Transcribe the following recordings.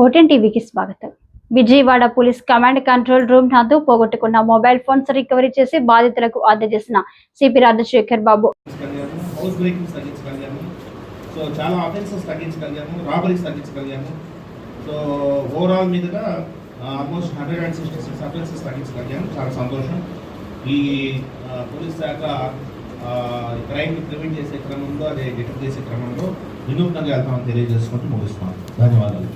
ఓటెన్ టీవీకి స్వాగతం. Vijayawada police command control room నందు పోగొట్టుకున్న మొబైల్ ఫోన్స్ రికవరీ చేసి బాధితులకు అందజేసిన సిపి రాజశేఖర్ బాబు. సో చాలా ఆఫెన్సెస్ తగ్గించగలిగాము రాబరీస్ తగ్గించగలిగాము. సో ఓవరాల్ మీదుగా almost hundred and sixty six offences తగ్గించగలిగాము. చాలా సంతోషం. ఈ పోలీస్ శాఖ క్రైమ్ ప్రివెంట్ చేసే క్రమంలో అదే డిటెక్ట్ చేసే క్రమంలో వినూత్నంగా వెళ్తామని తెలియజేసుకుంటూ ముగిస్తున్నాం. ధన్యవాదాలు.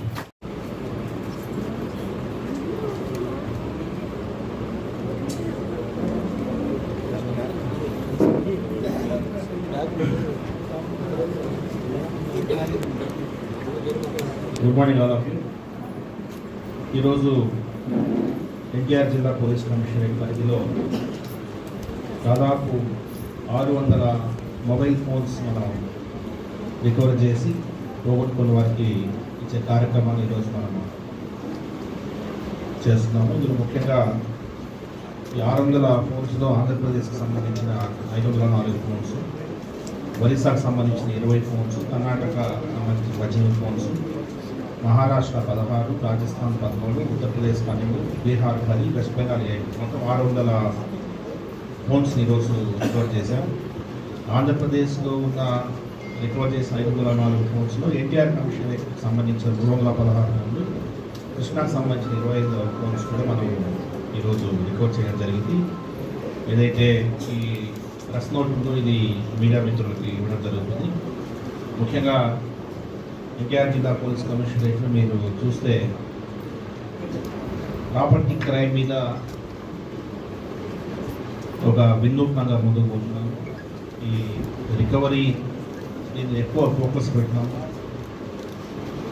Good morning all of you ఈరోజు ఎన్టీఆర్ జిల్లా పోలీస్ కమిషనరేట్ పరిధిలో దాదాపు ఆరు వందల మొబైల్ ఫోన్స్ మనం రికవర్ చేసి పోగొట్టుకున్న వారికి ఇచ్చే కార్యక్రమాన్ని ఈరోజు మనం చేస్తున్నాము. ఇందులో ముఖ్యంగా ఈ ఆరు వందల ఫోన్స్లో ఆంధ్రప్రదేశ్కి సంబంధించిన ఐదు వందల నాలుగు ఫోన్స్ ఒరిస్సాకు సంబంధించిన ఇరవై ఫోన్స్ కర్ణాటక సంబంధించిన పద్దెనిమిది ఫోన్స్ మహారాష్ట్ర పదహారు రాజస్థాన్ పదమూడు ఉత్తరప్రదేశ్ పన్నెండు బీహార్ పది వెస్ట్ బెంగాల్ ఏడు. మొత్తం ఆరు వందల ఫోన్స్ని ఈరోజు రికవర్ చేశాం. ఆంధ్రప్రదేశ్లో ఉన్న రికవర్ చేసిన ఐదు వందల నాలుగు ఫోన్స్లో ఎన్టీఆర్ కమిషన్ సంబంధించిన మూడు వందల పదహారు ఫోన్లు కృష్ణాకు సంబంధించిన ఇరవై ఐదు ఫోన్స్ కూడా మనం ఈరోజు రికవర్ చేయడం జరిగింది. ఏదైతే ఈ ప్రెస్ నోట్ ఉందో ఇది మీడియా మిత్రులకి ఇవ్వడం జరుగుతుంది. ముఖ్యంగా ఎన్టీఆర్ జిల్లా పోలీస్ కమిషనరేట్లో మీరు చూస్తే ప్రాపర్టీ క్రైమ్ మీద ఒక వినూత్నంగా ముందుకు పోతున్నాము ఈ రికవరీ నేను ఎక్కువ ఫోకస్ పెట్టినాము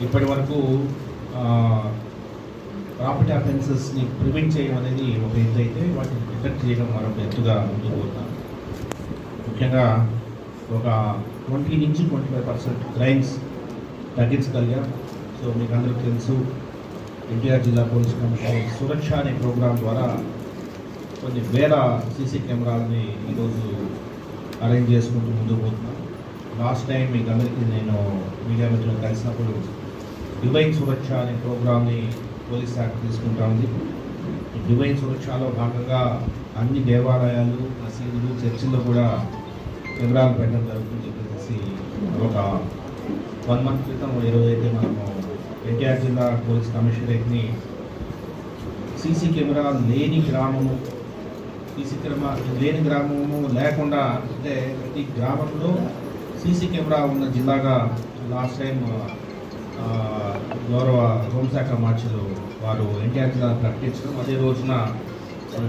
ఇప్పటి వరకు ప్రాపర్టీ అఫెన్సెస్ని ప్రివెంట్ చేయడం అనేది ఒక ఎత్తు అయితే వాటిని డిటెక్ట్ చేయడం మరొక ఎత్తుగా ముందుకు పోతున్నాము ముఖ్యంగా ఒక ట్వంటీ నుంచి ట్వంటీ ఫైవ్ పర్సెంట్ క్రైమ్స్ తగ్గించగలిగాం. సో మీకు అందరికీ తెలుసు ఎన్టీఆర్ జిల్లా పోలీస్ కమిషనర్ సురక్ష అనే ప్రోగ్రాం ద్వారా కొన్ని వేల సీసీ కెమెరాలని ఈరోజు అరేంజ్ చేసుకుంటూ ముందుకు పోతున్నాం. లాస్ట్ టైం మీకు అందరికీ నేను మీడియా మిత్రులు కలిసినప్పుడు డివైన్ సురక్ష అనే ప్రోగ్రాంని పోలీస్ శాఖ తీసుకుంటా ఉంది. డివైన్ సురక్షలో భాగంగా అన్ని దేవాలయాలు మసీదులు చర్చిల్లో కూడా కెమెరాలు పెట్టడం జరుగుతుంది చెప్పేసి ఒక వన్ మంత్ క్రితం ఈరోజు అయితే మనము ఎన్టీఆర్ జిల్లా పోలీస్ కమిషనరేట్ని సీసీ కెమెరా లేని గ్రామము సీసీ కెమెరా లేని గ్రామము లేకుండా అంటే ప్రతి గ్రామంలో సీసీ కెమెరా ఉన్న జిల్లాగా లాస్ట్ టైం గౌరవ హోంశాఖ మార్చులు వారు ఎన్టీఆర్ జిల్లా ప్రకటించడం. అదే రోజున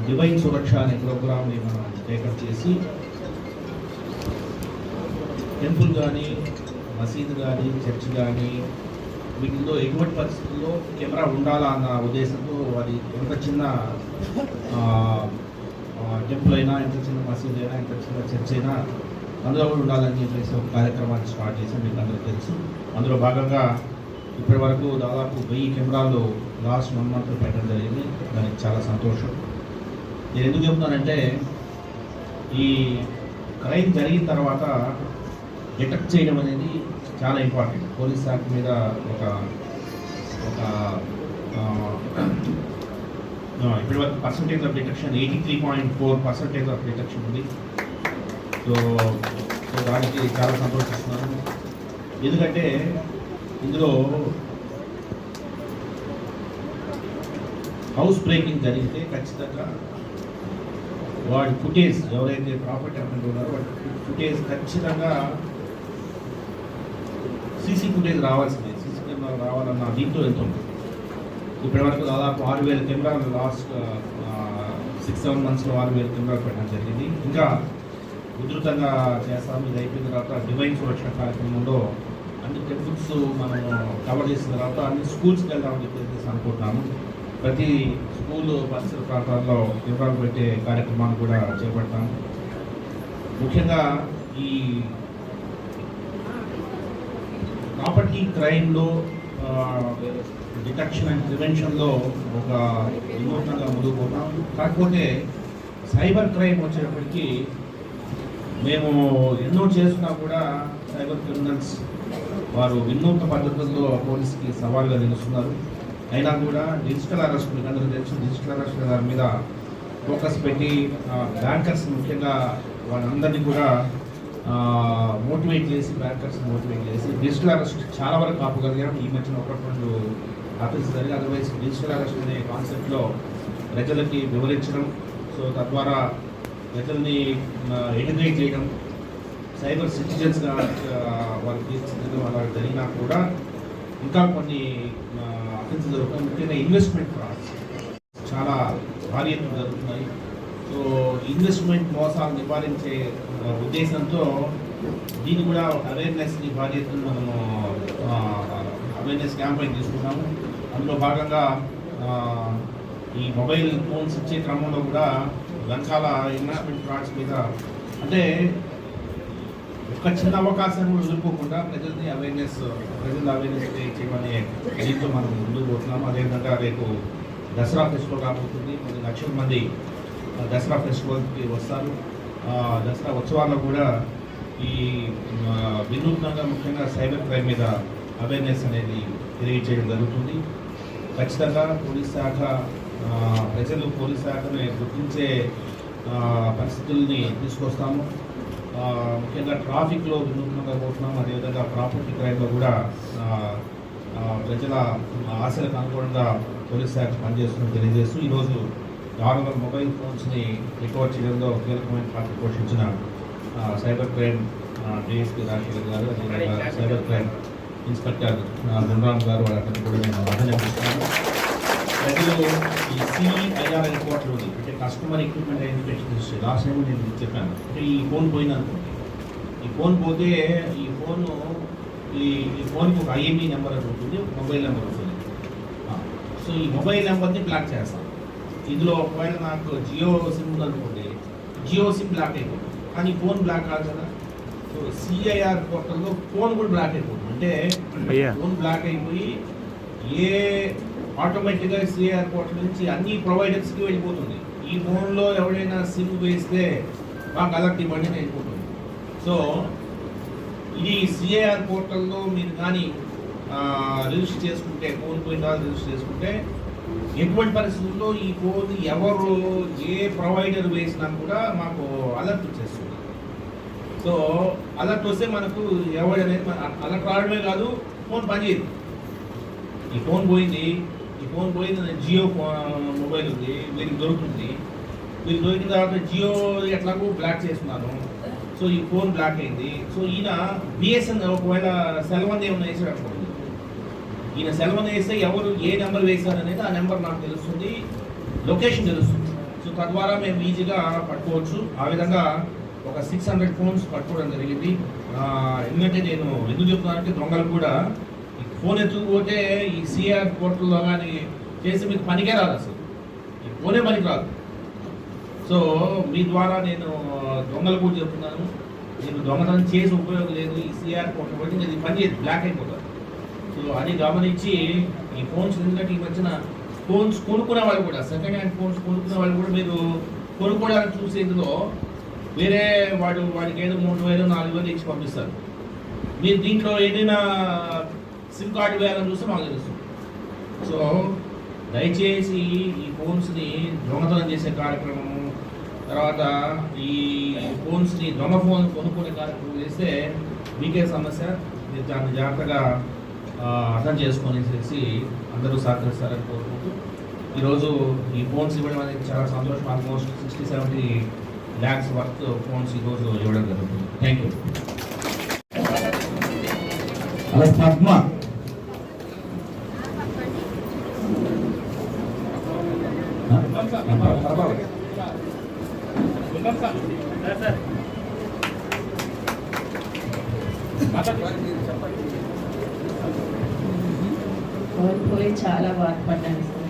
డివైన్ సురక్ష అనే ప్రోగ్రామ్ని మనం టేకప్ చేసి టెంపుల్ కానీ మసీదు కానీ చర్చ్ కానీ వీటిలో ఎటువంటి పరిస్థితుల్లో కెమెరా ఉండాలా అన్న ఉద్దేశంతో అది ఎంత చిన్న టెంపుల్ అయినా ఎంత చిన్న మసీదు అయినా ఎంత చిన్న చర్చ్ అయినా అందులో కూడా ఉండాలని చెప్పేసి ఒక కార్యక్రమాన్ని స్టార్ట్ చేసాం మీకు అందరూ తెలుసు. అందులో భాగంగా ఇప్పటి వరకు దాదాపు వెయ్యి కెమెరాలు లాస్ట్ వన్ మంత్ పెట్టడం జరిగింది. దానికి చాలా సంతోషం. నేను ఎందుకు చెప్తున్నానంటే ఈ క్రైమ్ జరిగిన తర్వాత డిటెక్ట్ చేయడం అనేది చాలా ఇంపార్టెంట్. పోలీస్ శాఖ మీద ఒక ఒక ఇప్పటి వరకు percentage of detection eighty three point four percentage of detection ఉంది. సో సో దానికి చాలా సంతోషిస్తున్నాను. ఎందుకంటే ఇందులో హౌస్ బ్రేకింగ్ జరిగితే ఖచ్చితంగా వాడి ఫుటేజ్ ఎవరైతే ప్రాపర్టీ అమ్మెంట్ ఉన్నారో వాడి ఫుటేజ్ ఖచ్చితంగా సీసీ ఫుటేజ్ రావాల్సిందే. సీసీ కెమెరా రావాలన్న దీంతో వెళ్తుంది ఇప్పటివరకు దాదాపు ఆరు వేల కెమెరాలు లాస్ట్ సిక్స్ సెవెన్ మంత్స్లో ఆరు వేల కెమెరాలు పెట్టడం జరిగింది. ఇంకా ఉధృతంగా చేస్తాం. ఇది అయిపోయిన తర్వాత డివైన్ సురక్షణ కార్యక్రమంలో అన్ని టెక్నిక్స్ మనం కవర్ చేసిన తర్వాత అన్ని స్కూల్స్కి వెళ్దామని చెప్పేసి అనుకుంటున్నాము. ప్రతి స్కూల్ పరిసర ప్రాంతాల్లో కెమెరాలు పెట్టే కార్యక్రమాన్ని కూడా చేపడతాము. ముఖ్యంగా ఈ ప్రాపర్టీ క్రైమ్లో డిటెక్షన్ అండ్ ప్రివెన్షన్లో ఒక వినూత్నంగా ముందుకు పోతాం. కాకపోతే సైబర్ క్రైమ్ వచ్చేటప్పటికి మేము ఎన్నో చేస్తున్నా కూడా సైబర్ క్రిమినల్స్ వారు వినూత్న పద్ధతుల్లో పోలీసుకి సవాల్గా నిలుస్తున్నారు. అయినా కూడా డిజిటల్ అరెస్ట్ మీకు అందరూ తెలుసు డిజిటల్ అరెస్ట్ దాని మీద ఫోకస్ పెట్టి బ్యాంకర్స్ ముఖ్యంగా వాళ్ళందరినీ కూడా మోటివేట్ చేసి బ్యాంకర్స్ మోటివేట్ చేసి డిజిటల్ అరెస్ట్ చాలా వరకు ఆపగలిగాం ఈ మధ్యన ఒకప్పుడు రెండు ఆఫీస్ జరిగి అదర్వైజ్ డిజిటల్ అరెస్ట్ అనే కాన్సెప్ట్లో ప్రజలకి వివరించడం సో తద్వారా ప్రజల్ని ఎడ్యుకేట్ చేయడం సైబర్ సిటిజన్స్గా వాళ్ళు తీర్చిదిద్దడం అలా జరిగినా కూడా ఇంకా కొన్ని అఫెన్స్ జరుగుతాయి. ముఖ్యంగా ఇన్వెస్ట్మెంట్ ఫ్రాడ్స్ చాలా భారీ ఎత్తున జరుగుతున్నాయి. సో ఇన్వెస్ట్మెంట్ మోసాలు నివారించే ఉద్దేశంతో దీన్ని కూడా ఒక అవేర్నెస్ని భారీ మనము అవేర్నెస్ క్యాంపెయిన్ తీసుకున్నాము అందులో భాగంగా ఈ మొబైల్ ఫోన్స్ ఇచ్చే క్రమంలో కూడా రకాల ఇన్వెస్ట్మెంట్ ఫ్రాడ్స్ మీద అంటే ఒక చిన్న అవకాశం కూడా వదులుకోకుండా ప్రజల్ని అవేర్నెస్ ప్రజల అవేర్నెస్ చేయమనే దీంతో మనం ముందుకు పోతున్నాం అదేవిధంగా రేపు దసరా ఫెస్టివల్ రాబోతుంది. కొన్ని లక్షల మంది దసరా ఫెస్టివల్కి వస్తారు. దసరా ఉత్సవాల్లో కూడా ఈ వినూత్నంగా ముఖ్యంగా సైబర్ క్రైమ్ మీద అవేర్నెస్ అనేది తెలియజేయడం జరుగుతుంది. ఖచ్చితంగా పోలీస్ శాఖ ప్రజలు పోలీస్ శాఖని గుర్తించే పరిస్థితుల్ని తీసుకొస్తాము. ముఖ్యంగా ట్రాఫిక్లో వినూత్నంగా పోతున్నాము అదేవిధంగా ప్రాపర్టీ క్రైమ్లో కూడా ప్రజల ఆశలకు అనుగుణంగా పోలీస్ శాఖ పనిచేస్తుందని తెలియజేస్తూ ఈరోజు ఆరు వందల మొబైల్ ఫోన్స్ని రికవర్ చేయడంలో కీలకమైన పాత్ర పోషించిన సైబర్ క్రైమ్ డిఎస్పీ రాజశేఖర్ గారు సైబర్ క్రైమ్ ఇన్స్పెక్టర్ గుండ్రామ్ గారు వాళ్ళందరినీ కూడా నేను అభినందిస్తున్నాను ప్రజలు ఈ సిఐఆర్ రిపోర్ట్లు అంటే customer equipment identification history last time నేను చెప్పాను అంటే ఈ ఫోన్ పోయిందనుకోండి ఈ ఫోన్ పోతే ఈ ఫోన్ ఈ ఈ ఫోన్కి ఒక ఐఎంఈ నెంబర్ అని ఉంటుంది ఒక మొబైల్ నెంబర్ ఉంటుంది. సో ఈ మొబైల్ నెంబర్ని బ్లాక్ చేస్తాం. ఇందులో ఒకవేళ నాకు జియో సిమ్ ఉందనుకోండి జియో సిమ్ బ్లాక్ అయిపోతుంది. కానీ ఫోన్ బ్లాక్ కాదు కదా. సో సిఐఆర్ పోర్టల్లో ఫోన్ కూడా బ్లాక్ అయిపోతుంది. అంటే. ఫోన్ బ్లాక్ అయిపోయి ఏ ఆటోమేటిక్గా సిఐఆర్ పోర్టల్ నుంచి అన్ని ప్రొవైడర్స్కి వెళ్ళిపోతుంది. ఈ ఫోన్లో ఎవరైనా సిమ్ వేస్తే మాకు అలర్ట్ ఇవ్వండి అని వెళ్ళిపోతుంది. సో ఇది సిఐఆర్ పోర్టల్లో మీరు కానీ రిజిస్టర్ చేసుకుంటే ఫోన్ పోయిన రిజిస్టర్ చేసుకుంటే ఎటువంటి పరిస్థితుల్లో ఈ ఫోన్ ఎవరు ఏ ప్రొవైడర్ వేసినా కూడా మాకు అలర్ట్ వచ్చేస్తుంది. సో అలర్ట్ వస్తే మనకు ఎవరు అనేది అలర్ట్ రావడమే కాదు ఫోన్ పనిచేయదు. ఈ ఫోన్ పోయింది ఈ ఫోన్ పోయింది జియో మొబైల్ ఉంది వీరికి దొరుకుతుంది. వీరికి దొరికిన తర్వాత జియో ఎట్లాగో బ్లాక్ చేస్తున్నాను. సో ఈ ఫోన్ బ్లాక్ అయింది. సో ఈయన బిఎస్ఎన్ ఒకవేళ సెలవన్ ఏమైనా వేసాడు అనుకో ఈయన సెలవు వేస్తే ఎవరు ఏ నెంబర్ వేశారు అనేది ఆ నెంబర్ నాకు తెలుస్తుంది. లొకేషన్ తెలుస్తుంది. సో తద్వారా మేము ఈజీగా పట్టుకోవచ్చు. ఆ విధంగా ఒక సిక్స్ హండ్రెడ్ ఫోన్స్ పట్టుకోవడం జరిగింది. ఎందుకంటే నేను ఎందుకు చెప్తున్నానంటే దొంగలు కూడా ఈ ఫోన్ ఎత్తుకుపోతే ఈ సిఆర్ పోర్టల్లో కానీ చేసి మీకు పనికే రాదు అసలు. ఈ ఫోనే పనికి రాదు. సో మీ ద్వారా నేను దొంగలు కూడా చెప్తున్నాను. నేను దొంగతనం చేసి ఉపయోగం లేదు. ఈ సిఆర్ పోర్టల్ బట్టి నేను పని చేయదు బ్లాక్ అయిపోతుంది సో అది గమనించి ఈ ఫోన్స్ ఎందుకంటే ఈ మధ్యన ఫోన్స్ కొనుక్కునే వాళ్ళు కూడా సెకండ్ హ్యాండ్ ఫోన్స్ కొనుక్కునే వాళ్ళు కూడా మీరు కొనుక్కోవడానికి చూసేందులో వేరే వాడు వాడికి ఏదో మూడు వేలు నాలుగు వేలు ఇచ్చి పంపిస్తారు. మీరు దీంట్లో ఏదైనా సిమ్ కార్డు వేయాలని చూస్తే మాకు తెలుసు. సో దయచేసి ఈ ఫోన్స్ని దొంగతనం చేసే కార్యక్రమము తర్వాత ఈ ఫోన్స్ని దొంగ ఫోన్ కొనుక్కునే కార్యక్రమం చేస్తే మీకే సమస్య. మీరు దాన్ని జాగ్రత్తగా అర్థం చేసుకొనేసేసి అందరూ సహకరిస్తారని కోరుకుంటూ ఈరోజు ఈ ఫోన్స్ ఇవ్వడం అనేది చాలా సంతోషం. Almost sixty seventy lakhs worth phones ఈరోజు ఇవ్వడం జరుగుతుంది. థ్యాంక్ యూ అలా పద్మ. కోల్పోయి చాలా బాధపడ్డాను సార్.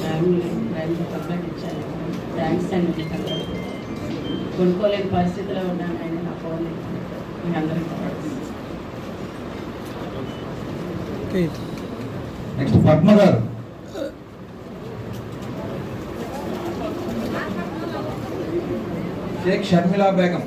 ఫ్యామిలీ ఫ్రెండ్స్ కంప్లైంట్ ఇచ్చాను థ్యాంక్స్ అండి కొనుక్కోలేని పరిస్థితిలో ఉన్నాను ఆయన నా ఫోన్ మీ అందరికీ నెక్స్ట్ పద్మ గారు. షేక్ షర్మిలా బేగం.